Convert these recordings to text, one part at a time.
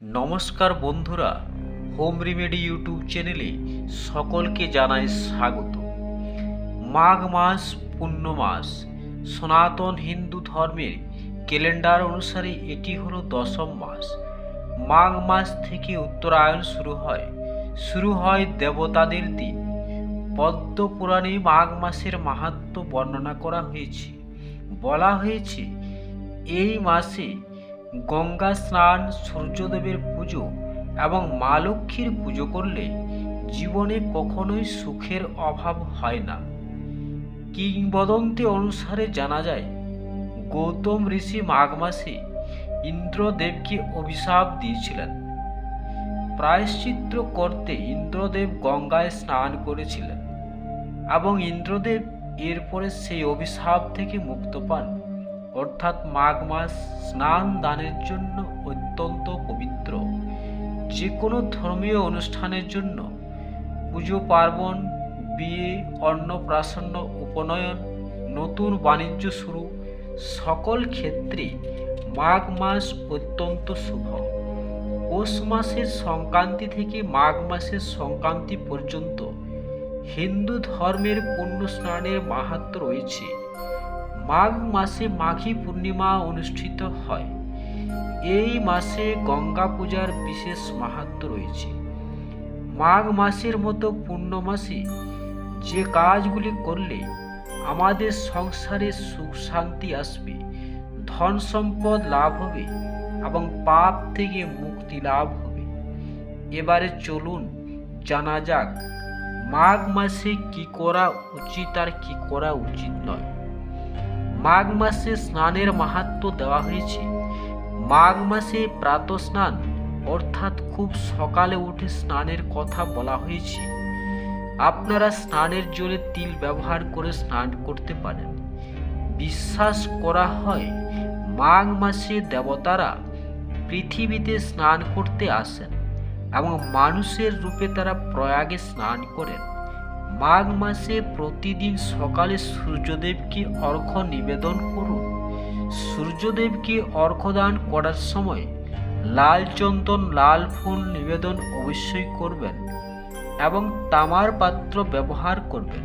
নমস্কার বন্ধুরা, home remedy YouTube চ্যানেলে সকলকে জানাই স্বাগত। মাঘ মাস পূর্ণ মাস, সনাতন হিন্দু ধর্মের ক্যালেন্ডার অনুসারে এটি হলো দশম মাস। মাঘ মাস থেকে উত্তরায়ণ শুরু হয় শুরু হয় দেবতাদের দিন। পদ্ম পুরাণে মাঘ মাসের মাহাত্ম্য বর্ণনা করা হয়েছে। বলা হয়েছে, এই মাসে গঙ্গা স্নান, সূর্যদেবের পুজো এবং মা লক্ষ্মীর পুজো করলে জীবনে কখনোই সুখের অভাব হয় না। কিংবদন্তি অনুসারে জানা যায়, গৌতম ঋষি মাঘ মাসে ইন্দ্রদেবকে অভিশাপ দিয়েছিলেন। প্রায়শ্চিত্র করতে ইন্দ্রদেব গঙ্গায় স্নান করেছিলেন এবং ইন্দ্রদেব এরপরে সেই অভিশাপ থেকে মুক্ত পান। অর্থাৎ মাঘ মাস স্নান দানের জন্য অত্যন্ত পবিত্র। যে কোনো ধর্মীয় অনুষ্ঠানের জন্য পুজো, পার্বণ, বিয়ে অন্নপ্রাশন্ন উপনয়ন, নতুন বাণিজ্য শুরু, সকল ক্ষেত্রে মাঘ মাস অত্যন্ত শুভ। পৌষ মাসের সংক্রান্তি থেকে মাঘ মাসের সংক্রান্তি পর্যন্ত হিন্দু ধর্মের পুণ্য স্নানের মাহাত্ম রয়েছে। মাঘ মাসে মাঘী পূর্ণিমা অনুষ্ঠিত হয়। এই মাসে গঙ্গা পূজার বিশেষ মাহাত্ম রয়েছে। মাঘ মাসের মতো পূর্ণ মাসে যে কাজগুলি করলে আমাদের সংসারে সুখ শান্তি আসবে, ধন সম্পদ লাভ হবে এবং পাপ থেকে মুক্তি লাভ হবে। এবারে চলুন জানা যাক, মাঘ মাসে কি করা উচিত আর কি করা উচিত নয়। মাঘ মাসে স্নানের মাহাত্ম দেওয়া হয়েছে। মাঘ মাসে প্রাত স্নান অর্থাৎ খুব সকালে উঠে স্নানের কথা বলা হয়েছে। আপনারা স্নানের জলে তিল ব্যবহার করে স্নান করতে পারেন। বিশ্বাস করা হয় মাঘ মাসে দেবতারা পৃথিবীতে স্নান করতে আসেন এবং মানুষের রূপে তারা প্রয়াগে স্নান করেন। মাঘ মাসে প্রতিদিন সকালে সূর্যদেবকে অর্ঘ্য নিবেদন করুন। সূর্যদেবকে অর্ঘ্যদান করার সময় লাল চন্দন, লাল ফুল নিবেদন অবশ্যই করবেন এবং তামার পাত্র ব্যবহার করবেন।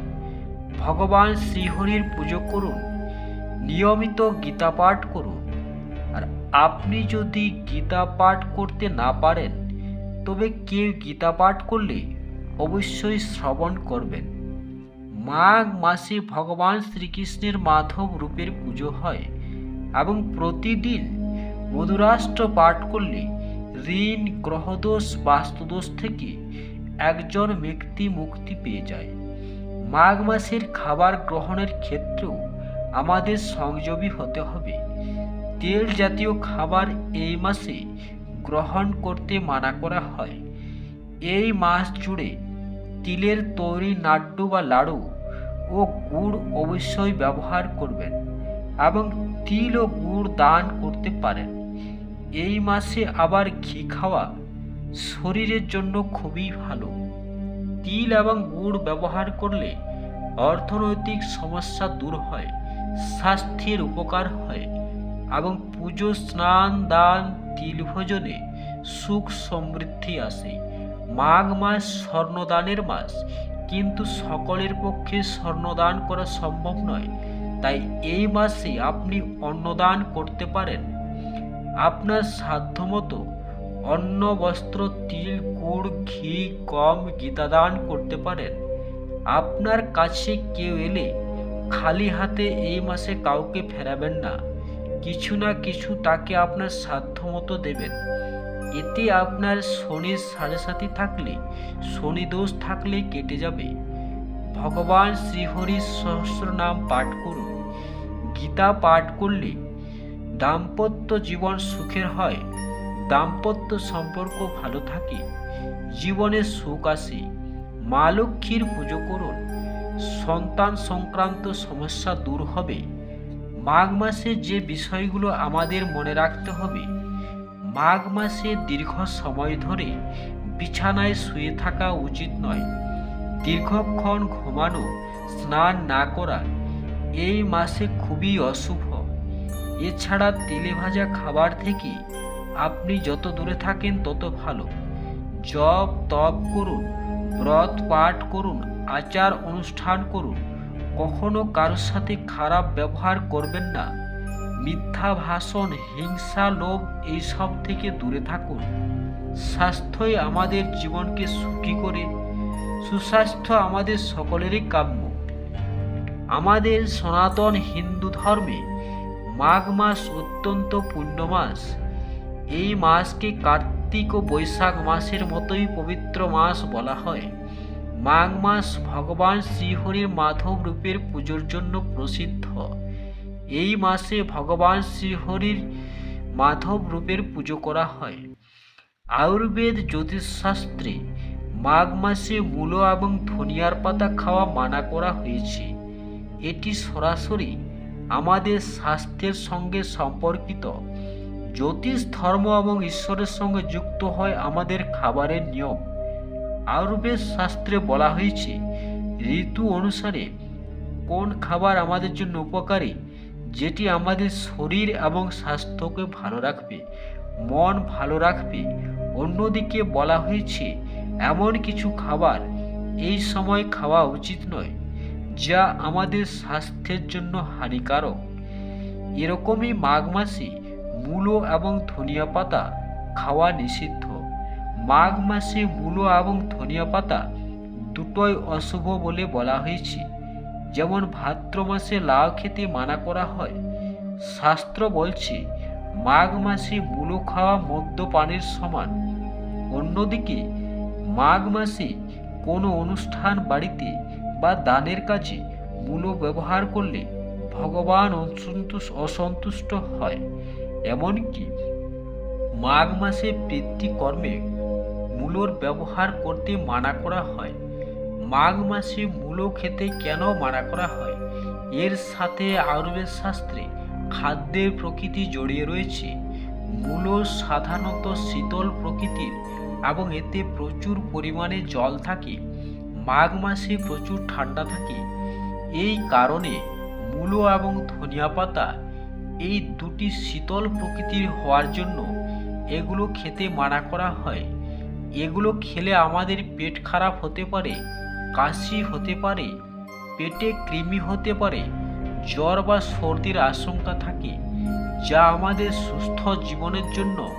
ভগবান শ্রীহরির পুজো করুন, নিয়মিত গীতা পাঠ করুন। আর আপনি যদি গীতা পাঠ করতে না পারেন, তবে কেউ গীতা পাঠ করলে অবশ্যই শ্রবণ করবেন। মাঘ মাসে ভগবান শ্রীকৃষ্ণের মাধব রূপের পুজো হয় এবং প্রতিদিন মধুরাষ্ট্র পাঠ করলে ঋণ, গ্রহদোষ, বাস্তুদোষ থেকে একজন ব্যক্তি মুক্তি পেয়ে যায়। মাঘ মাসের খাবার গ্রহণের ক্ষেত্রেও আমাদের সংযমী হতে হবে। তেল জাতীয় খাবার এই মাসে গ্রহণ করতে মানা করা হয়। এই মাস জুড়ে তিলের তৈরি নাড্ডু বা লাড়ু ও গুড় অবশ্যই ব্যবহার করবেন এবং তিল ও গুড় দান করতে পারেন। এই মাসে আবার ঘি খাওয়া শরীরের জন্য খুবই ভালো। তিল এবং গুড় ব্যবহার করলে অর্থনৈতিক সমস্যা দূর হয়, স্বাস্থ্যের উপকার হয় এবং পুজো, স্নান, দান, তিল ভোজনে সুখ সমৃদ্ধি আসে। মাঘ মাস স্বর্ণদানের মাস। কিন্তু সকলের পক্ষে স্বর্ণদান করা সম্ভব নয়। তাই এই মাসে আপনি অন্নদান করতে পারেন। আপনার সাধ্যমতো অন্ন, বস্ত্র, তিল, গুড়, ঘি কম গীতাদান করতে পারেন। আপনার কাছে কেউ এলে খালি হাতে এই মাসে কাউকে ফেরাবেন না। কিছু না কিছু তাকে আপনার সাধ্যমতো দেবেন। এতে আপনার শনির সাড়ে সাথে থাকলে, শনি দোষ থাকলে কেটে যাবে। ভগবান শ্রীহরির সহস্র নাম পাঠ করুন। গীতা পাঠ করলে দাম্পত্য জীবন সুখের হয়, দাম্পত্য সম্পর্ক ভালো থাকে, জীবনে সুখ আসে। মা লক্ষ্মীর পুজো করুন, সন্তান সংক্রান্ত সমস্যা দূর হবে। মাঘ মাসে যে বিষয়গুলো আমাদের মনে রাখতে হবে মাঘ মাসে দীর্ঘ সময় ধরে বিছানায় শুয়ে থাকা উচিত নয়। দীর্ঘক্ষণ ঘুমানো, স্নান না করা এই মাসে খুবই অশুভ। এছাড়া তেলে ভাজা খাবার থেকে আপনি যত দূরে থাকেন তত ভালো। জপ, তপ করুন, ব্রত পাঠ করুন, আচার অনুষ্ঠান করুন। কখনো কারোর সাথে খারাপ ব্যবহার করবেন না। মিথ্যা ভাষণ, হিংসা, লোভ এইসব থেকে দূরে থাকুন। স্বাস্থ্যই আমাদের জীবনকে সুখী করে, সুস্বাস্থ্য আমাদের সকলেরই কাম্য। আমাদের সনাতন হিন্দু ধর্মে মাঘ মাস অত্যন্ত পুণ্য মাস এই মাসকে কার্তিক ও বৈশাখ মাসের মতোই পবিত্র মাস বলা হয়। মাঘ মাস ভগবান শ্রীহরির মাধব রূপের পুজোর জন্য প্রসিদ্ধ। এই মাসে ভগবান শ্রীহরির মাধব রূপের পুজো করা হয়। আয়ুর্বেদ জ্যোতিষশাস্ত্রে মাঘ মাসে মূলো এবং ধনিয়ার পাতা খাওয়া মানা করা হয়েছে। এটি সরাসরি আমাদের স্বাস্থ্যের সঙ্গে সম্পর্কিত। জ্যোতিষ, ধর্ম এবং ঈশ্বরের সঙ্গে যুক্ত হয় আমাদের খাবারের নিয়ম। আয়ুর্বেদ শাস্ত্রে বলা হয়েছে, ঋতু অনুসারে কোন খাবার আমাদের জন্য উপকারী? যেটি আমাদের শরীর এবং স্বাস্থ্যকে ভালো রাখবে, মন ভালো রাখবে। অন্যদিকে বলা হয়েছে, এমন কিছু খাবার এই সময় খাওয়া উচিত নয়, যা আমাদের স্বাস্থ্যের জন্য হানিকারক। এরকমই মাঘ মাসে মূলো এবং ধনিয়া পাতা খাওয়া নিষিদ্ধ। মাঘ মাসে মূলো এবং ধনিয়া পাতা দুটোই অশুভ বলে বলা হয়েছে। যেমন ভাদ্র মাসে লাউ খেতে মানা করা হয়, শাস্ত্র বলছে, মাঘ মাসে মূলো খাওয়া মদ্যপানের সমান। অন্যদিকে, মাঘ মাসে কোনো অনুষ্ঠান বাড়িতে বা দানের কাজে মূলো ব্যবহার করলে ভগবান অসন্তুষ্ট অসন্তুষ্ট হয়। এমনকি মাঘ মাসে কর্মে মূলোর ব্যবহার করতে মানা করা হয়। মাঘ মাসে মূলো খেতে কেন মানা করা হয়? এর সাথে আয়ুর্বেদ শাস্ত্রে খাদ্যের প্রকৃতি জড়িয়ে রয়েছে। মূলো সাধারণত শীতল প্রকৃতির এবং এতে প্রচুর পরিমাণে জল থাকে। মাঘ মাসে প্রচুর ঠান্ডা থাকে। এই কারণে মূলো এবং ধনিয়া পাতা এই দুটি শীতল প্রকৃতির হওয়ার জন্য এগুলো খেতে মানা করা হয়। এগুলো খেলে আমাদের পেট খারাপ হতে পারে। কাশি হতে পারে, পেটে কৃমি হতে পারে, জ্বর বা সর্দির আশঙ্কা থাকে, যা আমাদের সুস্থ জীবনের জন্য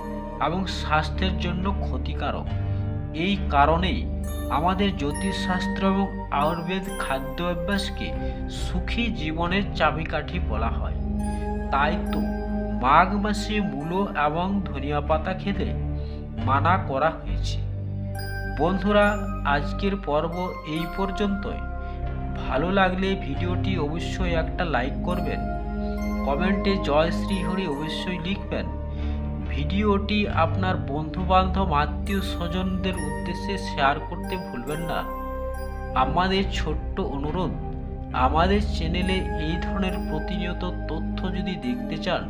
এবং স্বাস্থ্যের জন্য ক্ষতিকারক। এই কারণেই আমাদের জ্যোতিষশাস্ত্র এবং আয়ুর্বেদ খাদ্য অভ্যাসকে সুখী জীবনের চাবিকাঠি বলা হয়। তাই তো মাঘ মাসে মূলো এবং ধনিয়া পাতা খেতে মানা করা হয়েছে। বন্ধুরা, আজকের পর্ব এই পর্যন্তই। ভালো লাগলে ভিডিওটি অবশ্যই একটা লাইক করবেন। কমেন্টে জয় শ্রীহরি অবশ্যই লিখবেন। ভিডিওটি আপনার বন্ধুবান্ধব, আত্মীয় স্বজনদের উদ্দেশ্যে শেয়ার করতে ভুলবেন না। আমাদের ছোট্ট অনুরোধ, আমাদের চ্যানেলে এই ধরনের প্রতিনিয়ত তথ্য যদি দেখতে চান,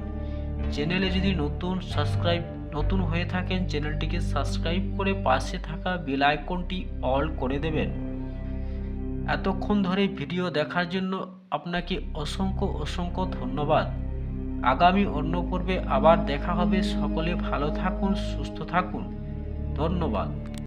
চ্যানেলে যদি নতুন সাবস্ক্রাইব নতুন হয়ে থাকেন, চ্যানেলটিকে সাবস্ক্রাইব করে পাশে থাকা বেল আইকনটি অল করে দেবেন। এতক্ষণ ধরে ভিডিও দেখার জন্য আপনাকে অসংখ্য অসংখ্য ধন্যবাদ। আগামী অন্য পর্বে আবার দেখা হবে। সকলে ভালো থাকুন, সুস্থ থাকুন। ধন্যবাদ।